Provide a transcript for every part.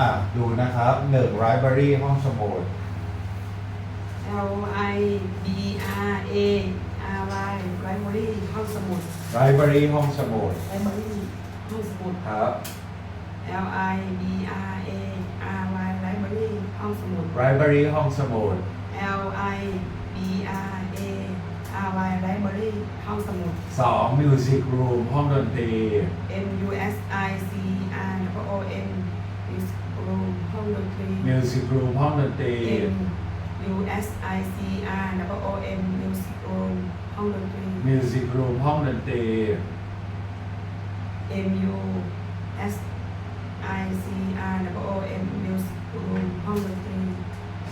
อะดูนะครับหนึ่ง library ห้องสมุด L I B R A R Y library ห้องสมุด library ห้องสมุด library ห้องสมุด ครับ L I B R A R Y library ห้องสมุด library ห้องสมุด L I B R A R Y library ห้องสมุด สอง music room ห้องดนตรี M U S I C R O M music room ห้องดนตรี music room ห้องดนตรี M U S I C R O M music room ห้องดนตรี music room ห้องดนตรี M U S I C R O M music room ห้องดนตรี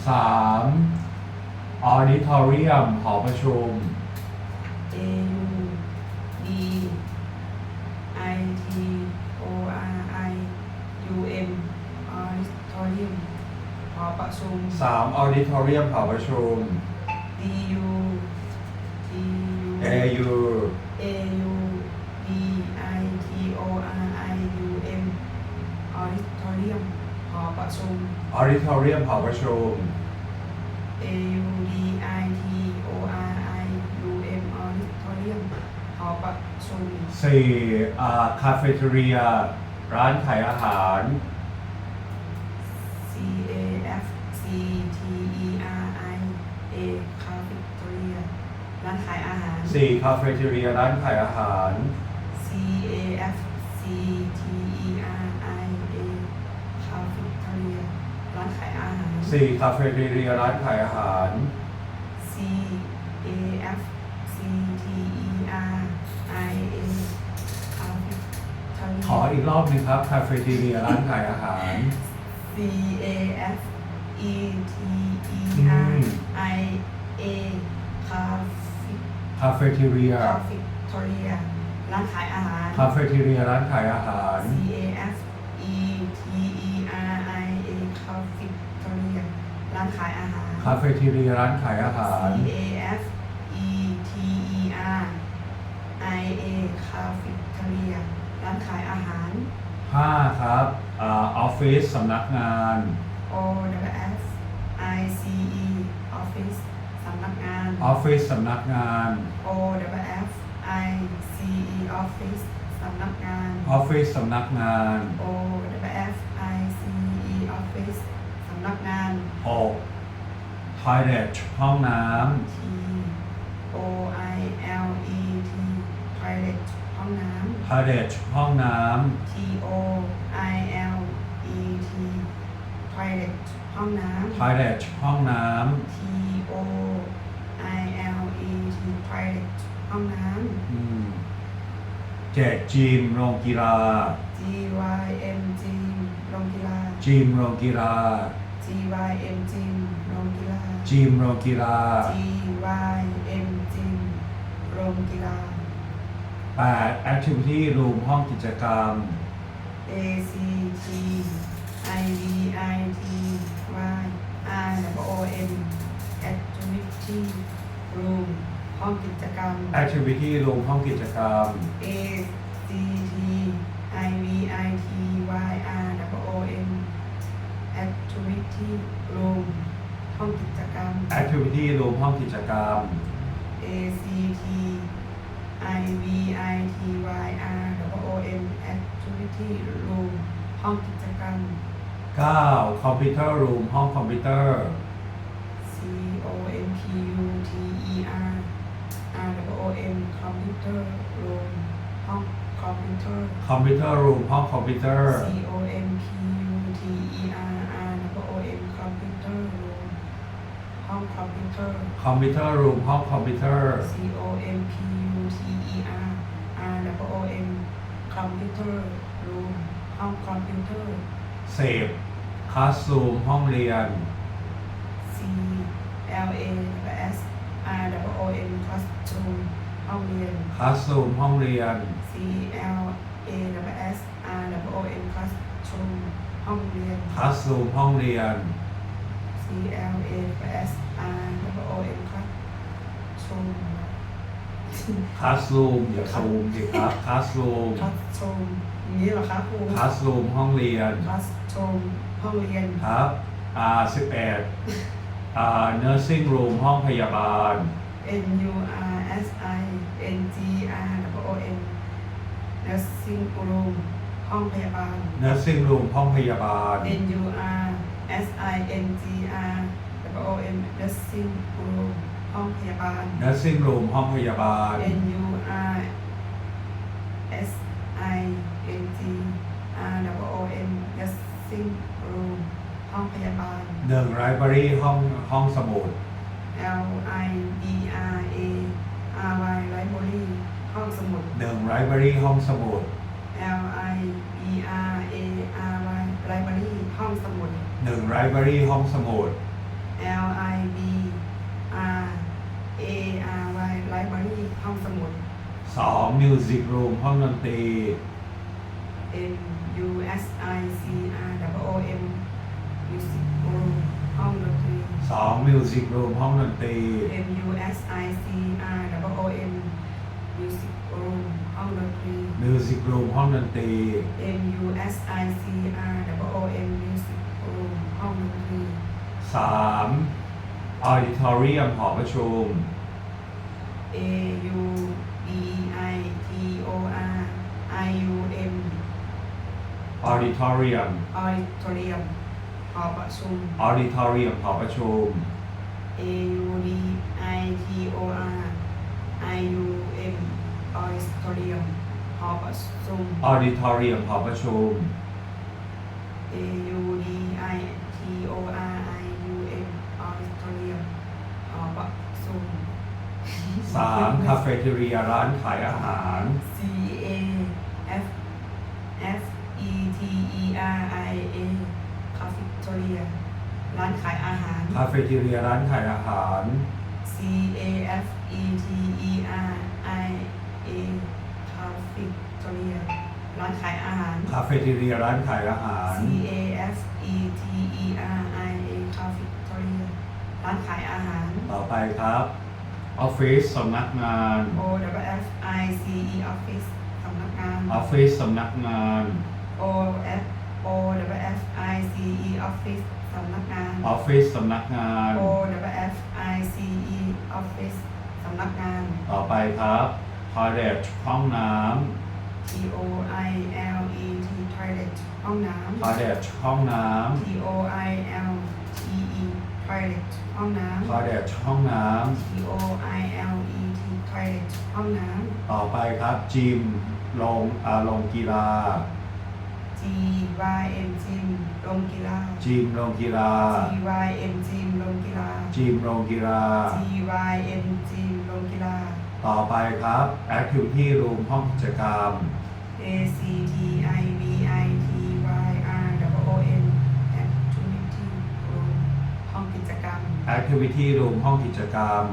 สาม auditorium หอประชุม A U D I T O R I U M auditorium หอประชุม สาม auditorium หอประชุม D U D U AU A U D I T O R I U M auditorium หอประชุม auditorium หอประชุม A U D I T O R I U M auditorium หอประชุม สี่อ่า cafeteria ร้านขายอาหาร C A F C T E R I A cafeteria ร้านขายอาหาร สี่ cafeteria ร้านขายอาหาร C A F C T E R I A cafeteria ร้านขายอาหาร สี่ cafeteria ร้านขายอาหาร C A F C T E R I A cafeteria ขออีกรอบหนึงครับ cafeteria ร้านขายอาหาร C A F E T E อื R ม I A cafe cafeteria cafeteria ร้านขายอาหาร cafeteria ร้านขายอาหาร C A F E T E R I A cafeteria ร้านขายอาหาร cafeteria ร้านขายอาหาร C A F E T E R I A cafeteria ร้านขายอาหาร ห้าครับอ่า office สำนักงาน O W F I C E office สำนักงาน office สำนักงาน O W F I C E office สำนักงาน office สำนักงาน O W F I C E office สำนักงานหก toilet ห้องน้ T O I L E T toilet ห้องน้ำ toilet ห้องน้ำ T O I L E T toilet ห้องน้ำ toilet ห้องน้ำ T O I L E T toilet ห้องน้ำอืมเจ็ดจิมโรงกีฬาำ G Y M G โรงกีฬา จิมโรงกีฬา G Y M G โรงกีฬา จิมโรงกีฬา G Y M G โรงกีฬา แปด activity room ห้องกิจกรรม A C T I V I T Y R O M activity room ห้องกิจกรรม activity room ห้องกิจกรรม A C T I V I T Y R O M activity room ห้องกิจกรรม activity room ห้องกิจกรรม A C T I V I T Y R O M activity room ห้องกิจกรรม9 computer room ห้องคอมพิวเตอร์ C O M P U T E R R O M computer room ห้องคอมพิวเตอร์ computer room ห้องคอมพิวเตอร์ C O M P องคอมพิวเตอร์ computer room ห้องคอมพิวเตอร์ C O M P U T E R R O M computer room ห้องคอมพิวเตอร์ เสพ classroom ห้องเรียน C L A S R O M classroom ห้องเรียน classroom ห้องเรียน C L A S R O M classroom ห้องเรียน classroom ห้องเรียน C L A S R O M classroom classroom อย่าซูมสิครับ classroom classroom อย่างนี้เหรอคะครู classroom ห้องเรียนคลาสโชมห้องเรียนครับ R 11อ่า nursing room ห้องพยาบาล N U R S I N G R W O M nursing room ห้องพยาบาล nursing room ห้องพยาบาล N U R S I N G R O M nursing room ห้องพยาบาล nursing room ห้องพยาบาล N U R S I N G R W O M nursing room ห้องพยาบาล หนึ่ง library ห้องห้องสมุด L I B R A R Y library ห้องสมุด หนึ่ง library ห้องสมุด L I B R A R Y library ห้องสมุด หนึ่ง library ห้องสมุด L I B R A R Y library ห้องสมุด สอง music room ห้องดนตรี M U S I C R W O M music room ห้องดนตรี สอง music room ห้องดนตรี M U S I C R W O M music room ห้องดนตรี music room ห้องดนตรี M U S I C R W O M music room ห้องดนตรี สาม auditorium หอประชุม A U D I T O R I U M auditorium auditorium หอประชุม auditorium หอประชุม A U D I T O R I U M auditorium หอประชุม auditorium หอประชุม A U D I T O R I U M auditorium หอประชุม สาม cafeteria ร้านขายอาหาร C A F F E T E R I A cafeteria ร้านขายอาหาร cafeteria ร้านขายอาหาร C A F E T E R I A cafeteria ร้านขายอาหาร cafeteria ร้านขายอาหาร C A F E T E R I A cafeteria ร้านขายอาหาร ต่อไปครับ office สำนักงาน O W F I C E office สำนักงาน office สำนักงาน O F O W F I C E office สำนักงาน office สำนักงาน O W F I C E office สำนักงาน ต่อไปครับ toilet ห้องน้ T O I L E T toilet ห้องน้ำำ toilet ห้องน้ T O I L T E toilet ห้องน้ำ toilet ห้องน้ำ T O I L E T toilet ห้องน้ำ ต่อไปครับ gym โรงอ่าโรงกีฬาำ G Y M gym โรงกีฬา gym โรงกีฬา G Y M gym โรงกีฬา gym โรงกีฬา G Y M gym โรงกีฬา ต่อไปครับ activity room ห้องกิจกรรม A C T I V I T activity room ห้องกิจกรรม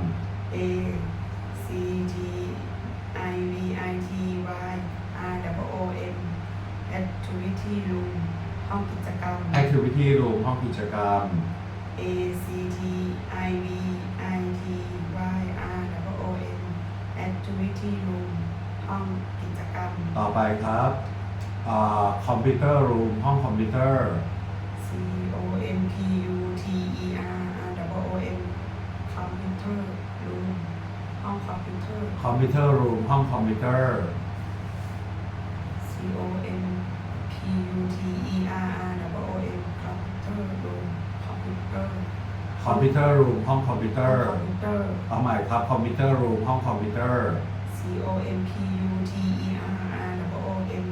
A C T I V I T Y R W O M activity room ห้องกิจกรรม activity room ห้องกิจกรรม A C T I V I T Y R W O M activity room ห้องกิจกรรม ต่อไปครับอ่า computer room ห้องคอมพิวเตอร์ C O M P U T E R R W O M computer room ห้องคอมพิวเตอร์ computer room ห้องคอมพิวเตอร์ C O M P U T E R R W O M computer room คอมพิวเตอร์ computer room ห้องคอมพิวเตอร์ คอมพิวเตอร์ เอาใหม่ครับ computer room ห้องคอมพิวเตอร์ C O M P U T E R R W O M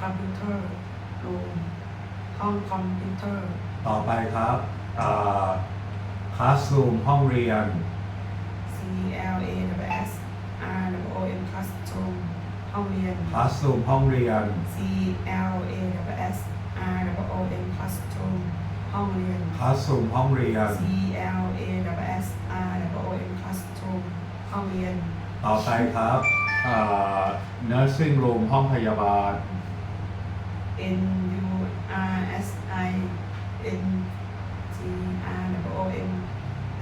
computer room ห้องคอมพิวเตอร์ ต่อไปครับอ่า classroom ห้องเรียน C L A W S R W O M classroom ห้องเรียน classroom ห้องเรียน C L A W S R W O M classroom ห้องเรียน classroom ห้องเรียน C L A W S R W O M classroom ห้องเรียน ต่อไปครับอ่า nursing room ห้องพยาบาล N U R S I N G R W O M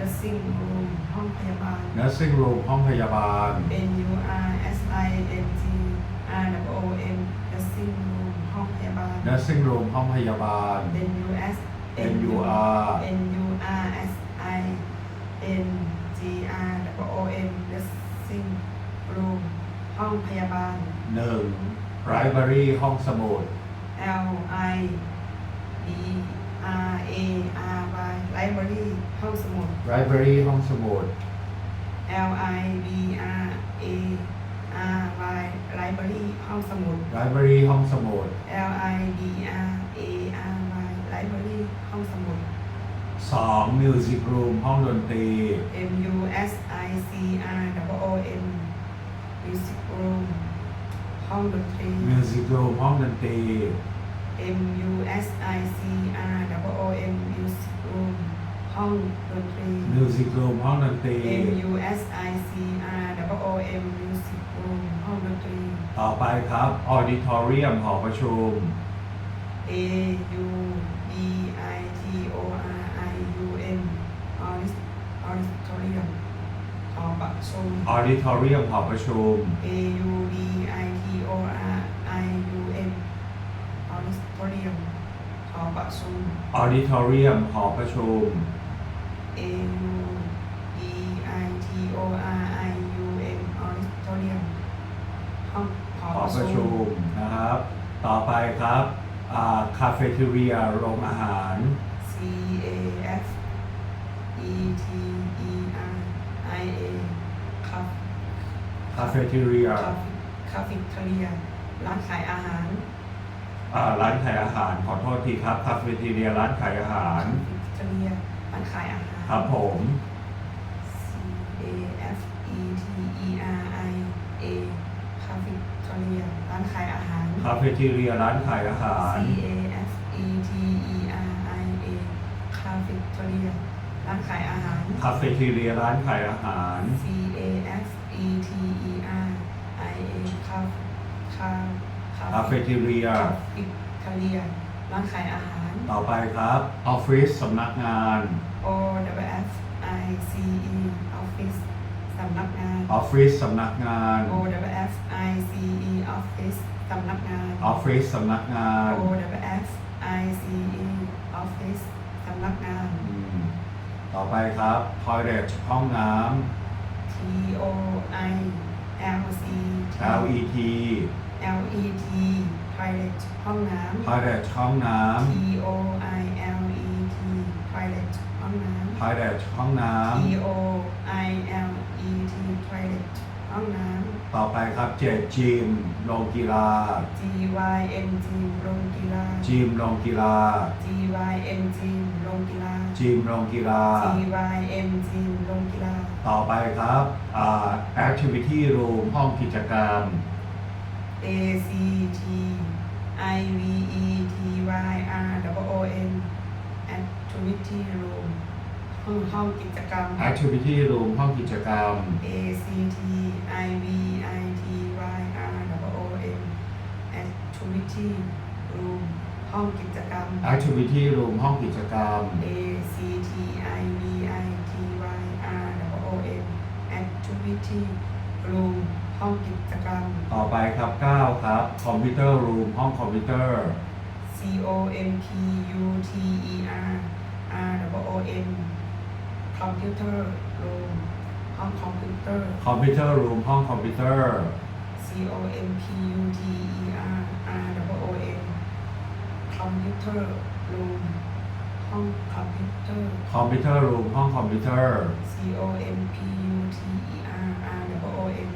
nursing room ห้องพยาบาล nursing room ห้องพยาบาล N U R S I N G R W O M nursing room ห้องพยาบาล nursing room ห้องพยาบาล N U S N U R N U R S I N G R W O M nursing room ห้องพยาบาล 1. library ห้องสมุด L I B R A R Y library ห้องสมุด library ห้องสมุด L I B R A R Y library ห้องสมุด library ห้องสมุด L I B R A R Y library ห้องสมุด 2. music room ห้องดนตรี M U S I C R W O M music room ห้องดนตรี music room ห้องดนตรี M U S I C R W O M music room ห้องดนตรี music room ห้องดนตรี M U S I C R W O M music room ห้องดนตรี ต่อไปครับ auditorium หอประชุม A U D I T O R I U M Audit- auditorium หอประชุม auditorium หอประชุม A U D I T O R I U M auditorium หอประชุม auditorium หอประชุม A U D I T O R I U M auditorium ห้องหอหอประประชุชุมมนะครับ ต่อไปครับคาเฟ่ทีเรียโรงอาหาร C A F E T E R I A ครับ คาเฟ่ทีเรียคาเฟ่เทเรียร้านขายอาหาร ร้านขายอาหาร ขอโทษทีครับคาเฟ่ทีเรียร้านขายอาหารเทเรียร้านขายอาหาร ครับผม C A F E T E R I A คาเฟ่เทเรียร้านขายอาหาร คาเฟ่ทีเรียร้านขายอาหาร C A F E T E R I A คาเฟ่เทเรียร้านขายอาหาร คาเฟ่ทีเรียร้านขายอาหาร C A F E T E R I A คาคา คาเฟ่ทีเรียคาเฟ่เทเรียร้านขายอาหาร ต่อไปครับ ออฟฟิศสำนักงาน O W F I C E Office สำนักงาน ออฟฟิศสำนักงาน O W F I C E Office สำนักงาน ออฟฟิศสำนักงาน O W F I C E Office สำนักงาน อืม ต่อไปครับ toilet ห้องน้ T O I L C T ำ L E T L E T Toilet ห้องน้ำ toilet ห้องน้ T O I L E T Toilet ห้องน้ำ toilet ห้องน้ำ T O I L E T Toilet ห้องน้ำต่อไปครับเจ็ดจิมโรงกีฬาำ G Y M G โรงกีฬา จิมโรงกีฬา G Y M G โรงกีฬา จิมโรงกีฬา G Y M G โรงกีฬา ต่อไปครับอ่า activity room ห้องกิจกรรม A C T I V E T Y R W O N Activity Room ห้องห้องกิจกรรม activity room ห้องกิจกรรม A C T I V I T Y R W O N Activity Room ห้องกิจกรรม activity room ห้องกิจกรรม A C T I V I T Y R W O N Activity Room ห้องกิจกรรม ต่อไปครับ 9 ครับ computer room ห้องคอมพิวเตอร์ C O M P U T E R R W O N Computer Room ห้องคอมพิวเตอร์ computer room ห้องคอมพิวเตอร์ C O M P U T E R R W O N Computer Room ห้องคอมพิวเตอร์ computer room ห้องคอมพิวเตอร์ C O M P U T E R R W O N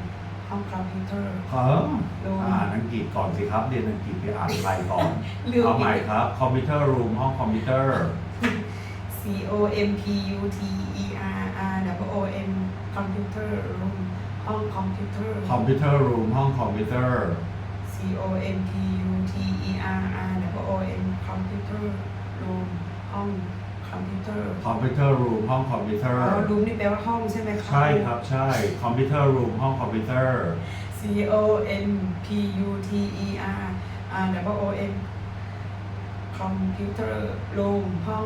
ห้องคอมพิวเตอร์ เอออ่านอังกฤษก่อนสิครับ เรียนอังกฤษไปอ่านอะไรก่อนลืม เอาใหม่ครับ computer room ห้องคอมพิวเตอร์ C O M P U T E R R W O N Computer Room ห้องคอมพิวเตอร์ computer room ห้องคอมพิวเตอร์ C O M P U T E R R W O N Computer Room ห้อง คอมพิวเตอร์ computer room ห้องคอมพิวเตออ๋อร์ รูมนี่แปลว่าห้องใช่ไหมครับใช่ครับใช่ computer room ห้องคอมพิวเตอร์ C O M P U T E R R W O N Computer Room ห้อง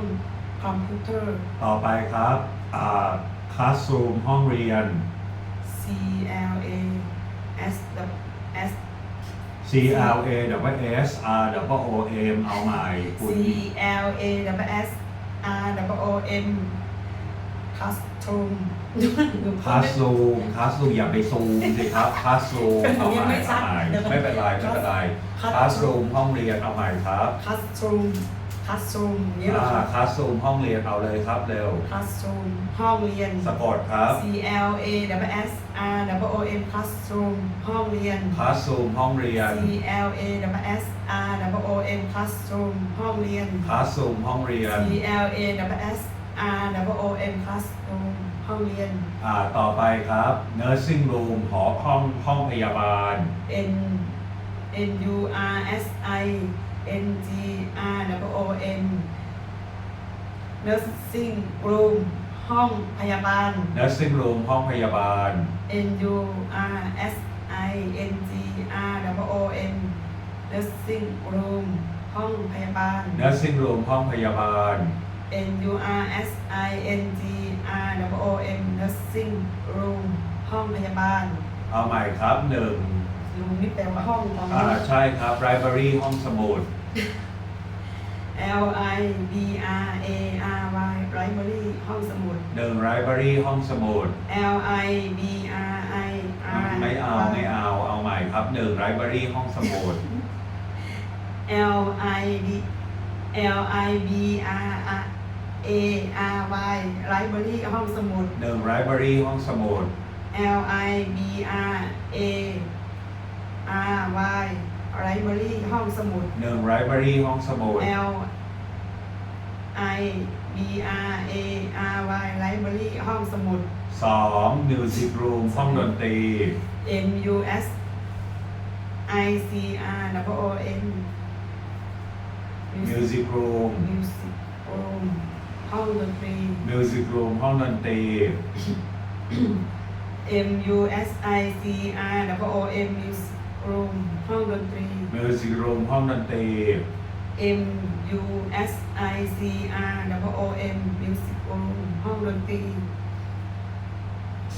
คอมพิวเตอร์ ต่อไปครับอ่า classroom ห้องเรียน C L A S W S C L A W S R W O M เอาใหม่คุ C ณ L A W S R W O M classroom คลาสรูมคลาสรูมอย่าไปซูมสิครับคลาสรูมเอาใหยังม่ไม่ชัเอาดใหม่เดี๋ยวไม่เป็นไรไม่เป็นไรค Classroom ลาสรูมห้องเรียนเอาใหม่ครับ classroom classroom อย่างนี้เหรออ่าครับคลาสรูมห้องเรียนเอาเลยครับเร็ว classroom ห้องเรียน สะกดครับ C L A W S R W O M classroom ห้องเรียน คลาสรูมห้องเรียน C L A W S R W O M classroom ห้องเรียน คลาสรูมห้องเรียน C L A W S R W O M classroom ห้องเรียน อ่าต่อไปครับ nursing room หอห้องห้องพยาบาล N N U R S I N G R W O M nursing room ห้องพยาบาล nursing room ห้องพยาบาล N U R S I N G R W O M nursing room ห้องพยาบาล nursing room ห้องพยาบาล N U R S I N G R W O M nursing room ห้องพยาบาล เอาใหม่ครับหนึ่ง รูมนี่แปลว่าห้องตอนอ่านี้ ใช่ครับ library ห้องสมุด L I B R A R Y library ห้องสมุด หนึ่ง library ห้องสมุด L I B R I R ไม่เอาไม่เอาเอาใหม่ครับหนึ่ง library ห้องสมุด L I B L I B R R A R Y library ห้องสมุด หนึ่ง library ห้องสมุด L I B R A R Y library ห้องสมุด หนึ่ง library ห้องสมุด L I B R A R Y library ห้องสมุด สอง music room ห้องดนตรี M U S I C R W O N music room Music Room ห้องดนตรี music room ห้องดนตรี M U S I C R W O M Music Room ห้องดนตรี music room ห้องดนตรี M U S I C R W O M Music Room ห้องดนตรี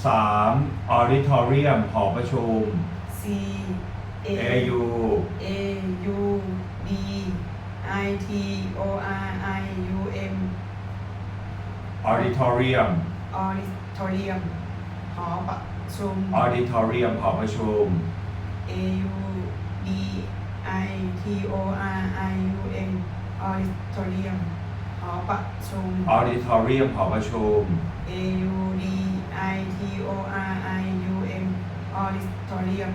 สาม auditorium หอประชุม C A AU A U D I T O R I U M auditorium Auditorium หอประชุม auditorium หอประชุม A U D I T O R I U M Auditorium หอประชุม auditorium หอประชุม A U D I T O R I U M Auditorium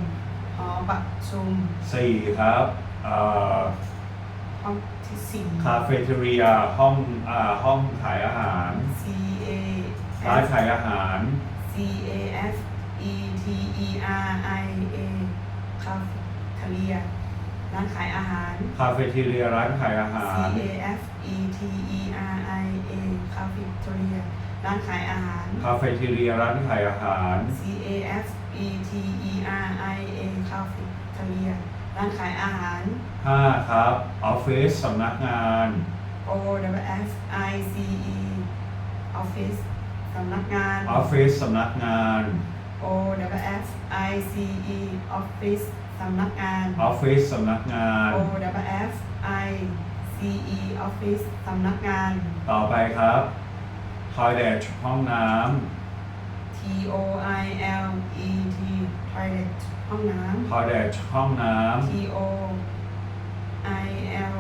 หอประชุมสี่ครับเอ่อห้องที่สี่ cafeteria ห้องอ่าห้องขายอาหาร C A ร้าน F ขายอาหาร C A F E T E R I A Cafeteria ร้านขายอาหาร cafeteria ร้านขายอาหาร C A F E T E R I A Cafeteria ร้านขายอาหาร cafeteria ร้านขายอาหาร C A F E T E R I A Cafeteria ร้านขายอาหารห้าครับ office สำนักงาน O W F I C E Office สำนักงาน office สำนักงาน O W F I C E Office สำนักงาน office สำนักงาน O W F I C E Office สำนักงาน ต่อไปครับ toilet ห้องน้ T O I L E T Toilet ห้องน้ำ toilet ห้องน้ำ T O I L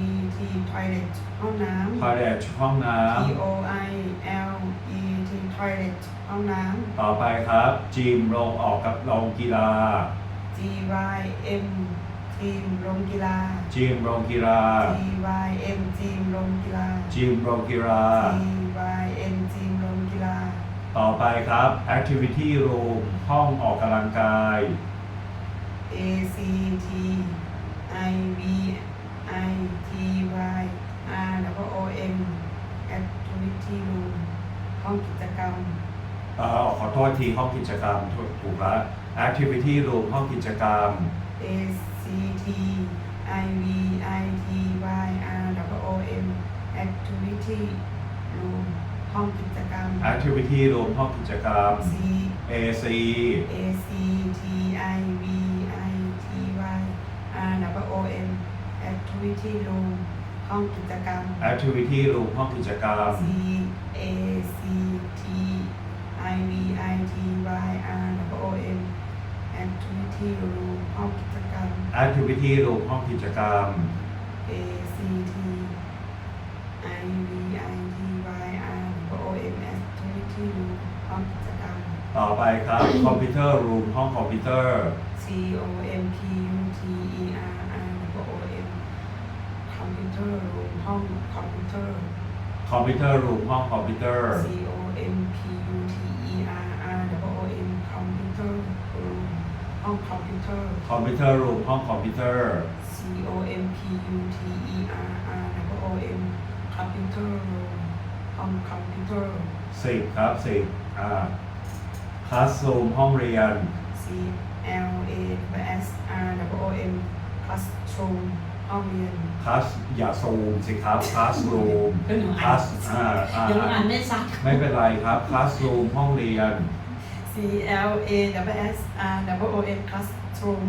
E T Toilet ห้องน้ำ toilet ห้องน้ำ T O I L E T Toilet ห้องน้ำต่อไปครับ จิมโรงออกกับโรงกีฬาำ G Y M ทีมโรงกีฬา จิมโรงกีฬา G Y M ทีมโรงกีฬา จิมโรงกีฬา G Y M ทีมโรงกีฬา ต่อไปครับ activity room ห้องออกกำลังกาย A C T I B I T Y R W O M Activity Room ห้องกิจกรรม เอ่อขอโทษทีห้องกิจกรรมถูกถูกแล้ว activity room ห้องกิจกรรม A C T I V I T Y R W O M Activity Room ห้องกิจกรรม activity room ห้องกิจกรรม C AC A C T I V I T Y R W O M Activity Room ห้องกิจกรรม activity room ห้องกิจกรรม C A C T I V I T Y R W O M Activity Room ห้องกิจกรรม activity room ห้องกิจกรรม A C T I V I T Y R W O M Activity Room ห้องกิจกรรม ต่อไปครับ computer room ห้องคอมพิวเตอร์ C O M P U T E R R W O M Computer Room ห้องคอมพิวเตอร์ computer room ห้องคอมพิวเตอร์ C O M P U T E R R W O M Computer Room ห้องคอมพิวเตอร์ computer room ห้องคอมพิวเตอร์ C O M P U T E R R W O M Computer Room ห้องคอมพิวเตอร์ สิบครับสิบอ่า classroom ห้องเรียน C L A S R W O M Classroom ห้องเรียน class อย่าซูมสิครับ classroom ก็หนูอ่าน class อ่าอ่ายังอ่านไม่ชัด ไม่เป็นไรครับ classroom ห้องเรียน C L A W S R W O M Classroom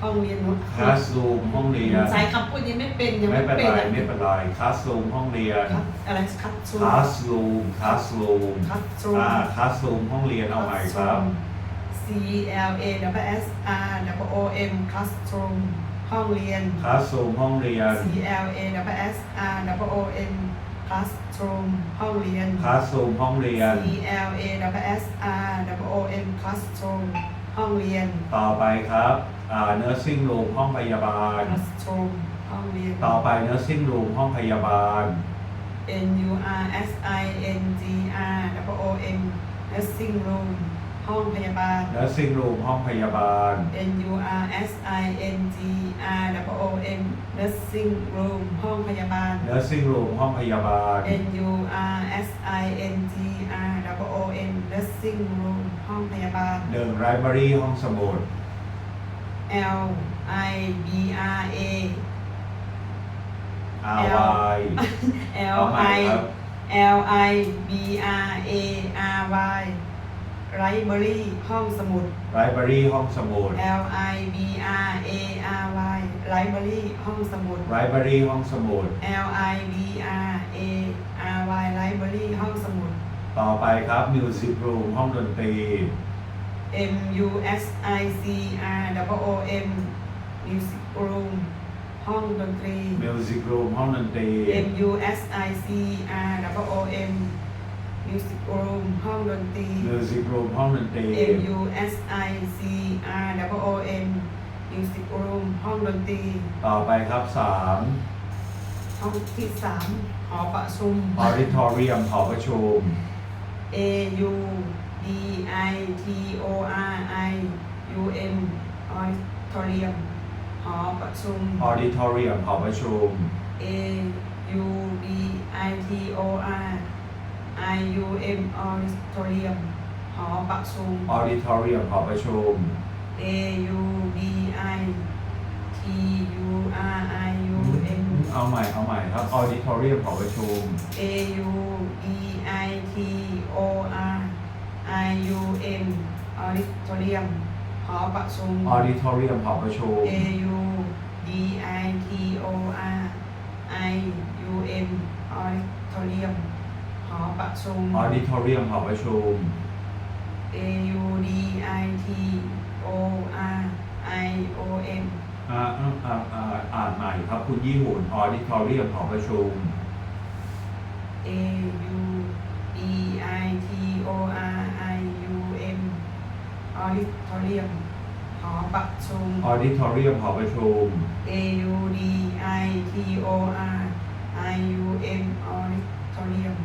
ห้องเรียน classroom ห้องเรียนใช้คำพูดนี้ไม่เป็นยังไม่ไม่เป็นเป็นไรอะไม่เป็นไร classroom ห้องเรียนครับอะไรคัดซูม classroom classroom คัดซูมอ่า classroom ห้องเรียนเอาใหม่ครับ C L A W S R W O M classroom ห้องเรียน classroom ห้องเรียน C L A W S R W O M classroom ห้องเรียน classroom ห้องเรียน C L A W S R W O M classroom ห้องเรียน ต่อไปครับอ่า nursing room ห้องพยาบาล classroom ห้องเรียน ต่อไป nursing room ห้องพยาบาล N U R S I N G R W O M nursing room ห้องพยาบาล nursing room ห้องพยาบาล N U R S I N G R W O M nursing room ห้องพยาบาล nursing room ห้องพยาบาล N U R S I N G R W O M nursing room ห้องพยาบาล หนึ่ง library ห้องสมุด L I B R A R Y L เอาใหม่ I ครับ L I B R A R Y library ห้องสมุด library ห้องสมุด L I B R A R Y library ห้องสมุด library ห้องสมุด L I B R A R Y library ห้องสมุด ต่อไปครับ music room ห้องดนตรี M U S I C R W O M music room ห้องดนตรี music room ห้องดนตรี M U S I C R W O M music room ห้องดนตรี music room ห้องดนตรี M U S I C R W O M music room ห้องดนตรี ต่อไปครับสาม ห้องที่สามหอประชุม auditorium หอประชุม A U D I T O R I U M auditorium หอประชุม auditorium หอประชุม A U D I T O R I U M auditorium หอประชุม auditorium หอประชุม A U D I T U R I U M เอาใหม่เอาใหม่ครับ auditorium หอประชุม A U D I T O R I U M auditorium หอประชุม auditorium หอประชุม A U D I T O R I U M auditorium หอประชุม auditorium หอประชุม A U D I T O R I O M อ่าอ่าอ่าอ่าอ่านใหม่ครับคุณยี่หุ่น auditorium หอประชุม A U D I T O R I U M auditorium หอประชุม auditorium หอประชุม A U D I T O R I U M auditorium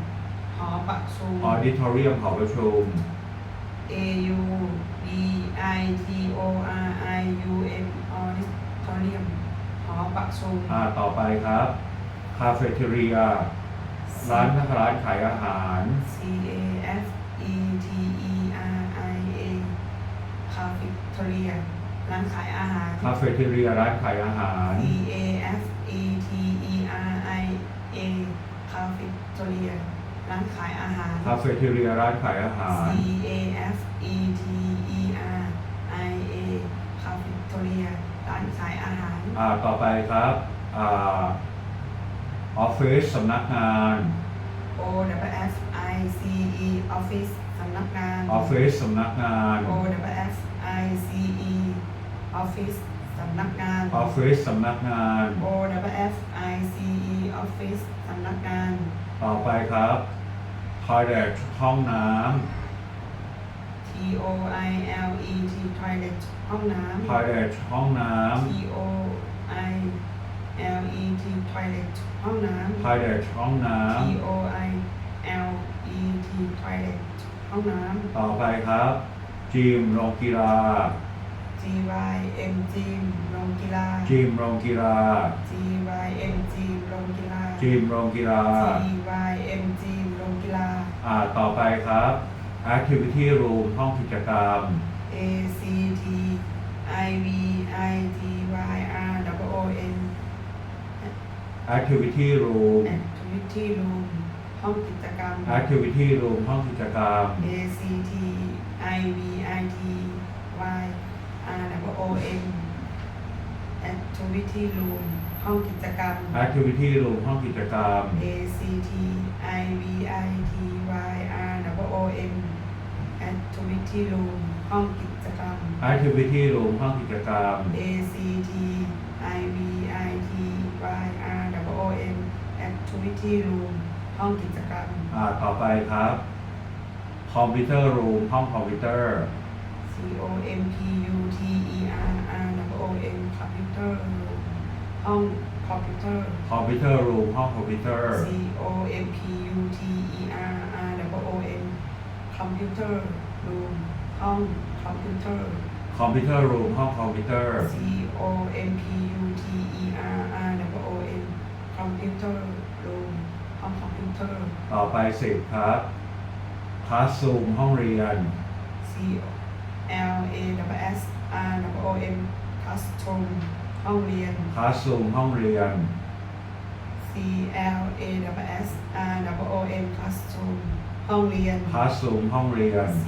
หอประชุม auditorium หอประชุม A U D I T O R I U M auditorium หอประชุม อ่าต่อไปครับ cafeteria ร้านร้านขายอาหาร C A F E T E R I A cafeteria ร้านขายอาหาร cafeteria ร้านขายอาหาร C A F E T E R I A cafeteria ร้านขายอาหาร cafeteria ร้านขายอาหาร C A F E T E R I A cafeteria ร้านขายอาหาร อ่าต่อไปครับอ่าออฟฟิศสำนักงาน O W F I C E office สำนักงาน ออฟฟิศสำนักงาน O W F I C E office สำนักงาน ออฟฟิศสำนักงาน O W F I C E office สำนักงาน ต่อไปครับ toilet ห้องน้ T O I L E T toilet ห้องน้ำ toilet ห้องน้ำ T O I L E T toilet ห้องน้ำำ toilet ห้องน้ T O I L E T toilet ห้องน้ำต่อไปครับ จิมโรงกีฬาำ G Y M G โรงกีฬาจิมโรงกีฬา G Y M G โรงกีฬาจิมโรงกีฬา G Y M G โรงกีฬา อ่า ต่อไปครับ activity room ห้องกิจกรรม A C T I V I T Y R W O N activity room Activity Room ห้องกิจกรรม activity room ห้องกิจกรรม A C T I V I T Y R W O N Activity Room ห้องกิจกรรม activity room ห้องกิจกรรม A C T I V I T Y R W O N Activity Room ห้องกิจกรรม activity room ห้องกิจกรรม A C T I V I T Y R W O N Activity Room ห้องกิจกรรม อ่า ต่อไปครับ computer room ห้องคอมพิวเตอร์ O M P U T E R R O M คอมพิวเตอร์ห้องคอมพิวเตอร์ คอมพิวเตอร์รูมห้องคอมพิวเตอร์ C O M P U T E R R O M คอมพิวเตอร์รูมห้องคอมพิวเตอร์ คอมพิวเตอร์รูมห้องคอมพิวเตอร์ C O M P U T E R R O M คอมพิวเตอร์รูมห้องคอมพิวเตอร์ ต่อไปสิบครับคลาสรูมห้องเรียน C O L A W S R W O M Classroom ห้องเรียน classroom ห้องเรียน C L A W S R W O M Classroom ห้องเรียน classroom ห้องเรียน C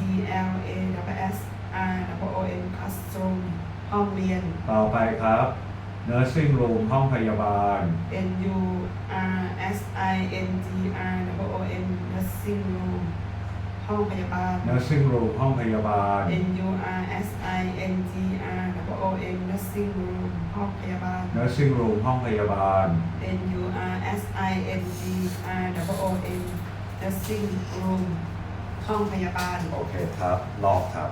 L A W S R W O M Classroom ห้องเรียน ต่อไปครับ nursing room ห้องพยาบาล N U R S I N G R W O M Nursing Room ห้องพยาบาล nursing room ห้องพยาบาล N U R S I N G R W O M Nursing Room ห้องพยาบาล nursing room ห้องพยาบาล N U R S I N G R W O M Nursing Room ห้องพยาบาล โอเคครับ ลอกครับ